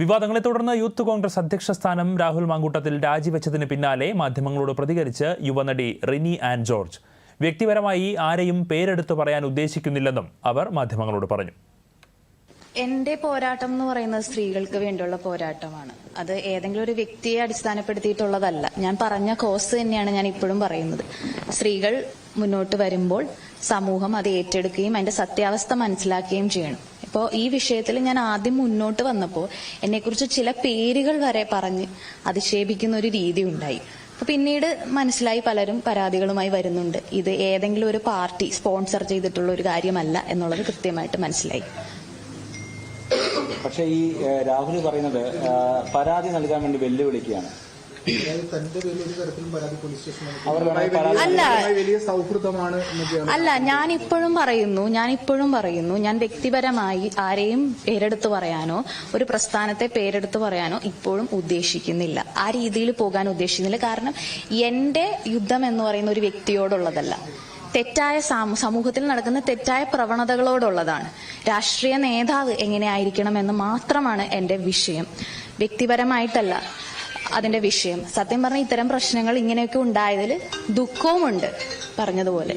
വിവാദങ്ങളെ തുടർന്ന് യൂത്ത് കോൺഗ്രസ് അധ്യക്ഷ സ്ഥാനം രാഹുൽ മാങ്കൂട്ടത്തിൽ രാജിവെച്ചതിന് പിന്നാലെ മാധ്യമങ്ങളോട് പ്രതികരിച്ച് യുവനടി റിനി ആൻഡ് ജോർജ്. വ്യക്തിപരമായി ആരെയും പേരെടുത്തു പറയാൻ ഉദ്ദേശിക്കുന്നില്ലെന്നും അവർ മാധ്യമങ്ങളോട് പറഞ്ഞു. എന്റെ പോരാട്ടം എന്ന് പറയുന്നത് സ്ത്രീകൾക്ക് വേണ്ടിയുള്ള പോരാട്ടമാണ്. അത് ഏതെങ്കിലും ഒരു വ്യക്തിയെ അടിസ്ഥാനപ്പെടുത്തിയിട്ടുള്ളതല്ല. ഞാൻ പറഞ്ഞ കോസ് തന്നെയാണ് ഞാൻ ഇപ്പോഴും പറയുന്നത്. സ്ത്രീകൾ മുന്നോട്ട് വരുമ്പോൾ സമൂഹം അത് ഏറ്റെടുക്കുകയും അതിന്റെ സത്യാവസ്ഥ മനസ്സിലാക്കുകയും ചെയ്യണം. ഇപ്പോൾ ഈ വിഷയത്തിൽ ഞാൻ ആദ്യം മുന്നോട്ട് വന്നപ്പോൾ എന്നെക്കുറിച്ച് ചില പേരുകൾ വരെ പറഞ്ഞ് അധിക്ഷേപിക്കുന്ന ഒരു രീതി ഉണ്ടായി. അപ്പൊ പിന്നീട് മനസ്സിലായി പലരും പരാതികളുമായി വരുന്നുണ്ട്. ഇത് ഏതെങ്കിലും ഒരു പാർട്ടി സ്പോൺസർ ചെയ്തിട്ടുള്ള ഒരു കാര്യമല്ല എന്നുള്ളത് കൃത്യമായിട്ട് മനസ്സിലായി. പക്ഷേ ഈ രാഹുൽ പറയുന്നത് പരാതി നൽകാൻ വേണ്ടി വെല്ലുവിളിക്കുകയാണ്. അല്ല. അല്ല ഞാൻ ഇപ്പോഴും പറയുന്നു ഞാൻ ഇപ്പോഴും പറയുന്നു ഞാൻ വ്യക്തിപരമായി ആരെയും പേരെടുത്ത് പറയാനോ ഒരു പ്രസ്ഥാനത്തെ പേരെടുത്ത് പറയാനോ ഇപ്പോഴും ഉദ്ദേശിക്കുന്നില്ല. ആ രീതിയിൽ പോകാൻ ഉദ്ദേശിക്കുന്നില്ല. കാരണം എന്റെ യുദ്ധം എന്ന് പറയുന്ന ഒരു വ്യക്തിയോടുള്ളതല്ല. തെറ്റായ സമൂഹത്തിൽ നടക്കുന്ന തെറ്റായ പ്രവണതകളോടുള്ളതാണ്. രാഷ്ട്രീയ നേതാവ് എങ്ങനെയായിരിക്കണം എന്ന് മാത്രമാണ് എന്റെ വിഷയം. വ്യക്തിപരമായിട്ടല്ല. അതിന്റെ വിഷയം. സത്യം പറഞ്ഞ ഇത്തരം പ്രശ്നങ്ങൾ ഇങ്ങനെയൊക്കെ ഉണ്ടായതിൽ ദുഃഖവുമുണ്ട് പറഞ്ഞതുപോലെ.